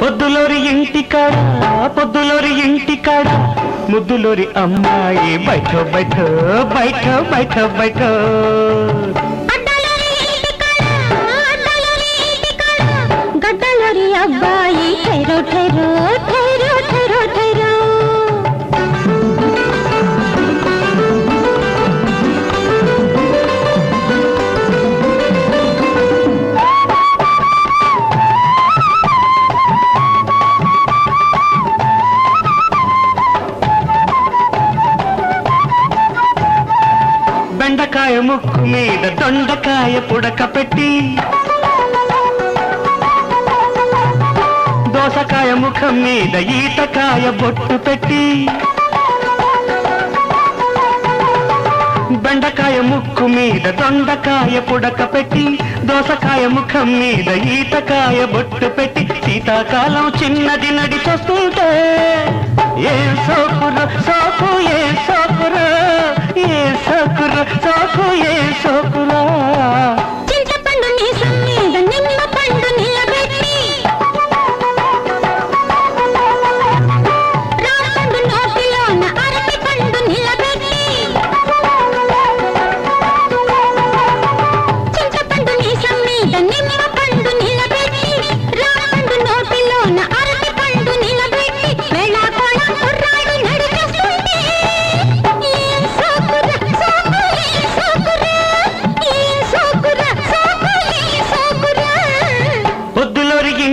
పొద్దులోరి ఇంటి కాడ పొద్దులోరి ఇంటి కాడ ముద్దులోరి అమ్మాయి బయట బయట బయట బయట బయట. అబ్బాయి ఠైరో ఠైరో ఠెరో బెండకాయ ముక్కు మీద దొండకాయ పుడక పెట్టి. దోసకాయ ముఖం మీద ఈతకాయ బొట్టు పెట్టి. బెండకాయ ముక్కు మీద దొండకాయ పుడక పెట్టి. దోసకాయ ముఖం మీద ఈతకాయ బొట్టు పెట్టి. శీతాకాలం చిన్నది నడిచొస్తుంటే ఏ సోపులో ఏ చింతపండు మీసం మీద నిమ్మ పండు నిలబెట్టి రాపండు నోటిలోన అరటి పండు నిలబెట్టి చింతపండు నిమ్మ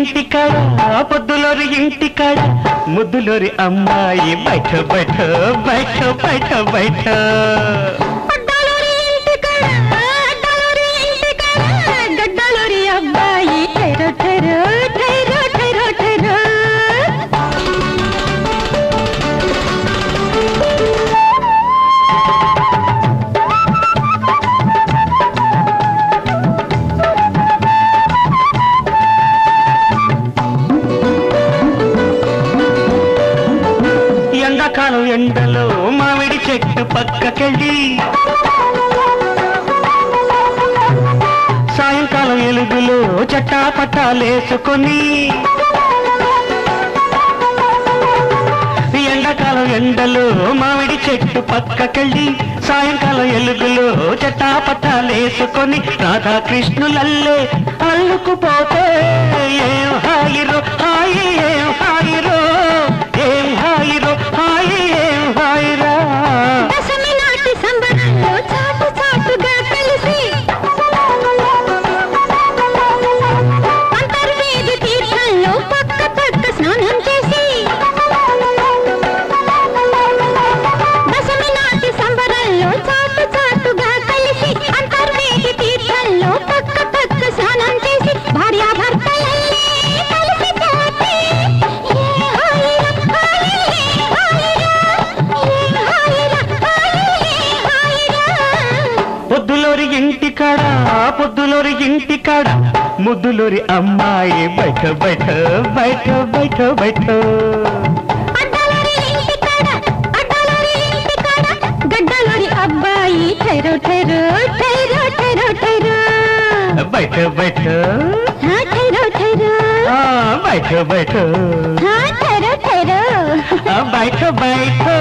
పొద్దులోరి ఇంటి కాడ పొద్దులోరి ఇంటి కాడ ముద్దులోరి అమ్మాయి బయట బయట బయట బయట బయట. ఎండాకాలం ఎండలో మామిడి చెట్టు పక్కకెళ్ళి సాయంకాలం ఎలుగులో చట్టా పట్టాలేసుకొని ఎండాకాలం ఎండలో మామిడి చెట్టు పక్కకెళ్ళి సాయంకాలం ఎలుగులో చట్టా పట్టాలేసుకొని రాధాకృష్ణులల్లే అల్లుకుపోతే ఏం హాయిరో? ఇంటి కాడ పొద్దులోరి ఇంటి కాడ ముద్దులోరి అమ్మాయి బయట బయట బయట బయట బయట. ఇంటికాడ, ఇంటికాడ, అబ్బాయి ఠెరో ఠెరో ఠెరో ఠెరో ఠెరో. బయట బయట. ఠెరో ఠెరో. బయట బయట. ఠెరో ఠెరో. బయట బయట.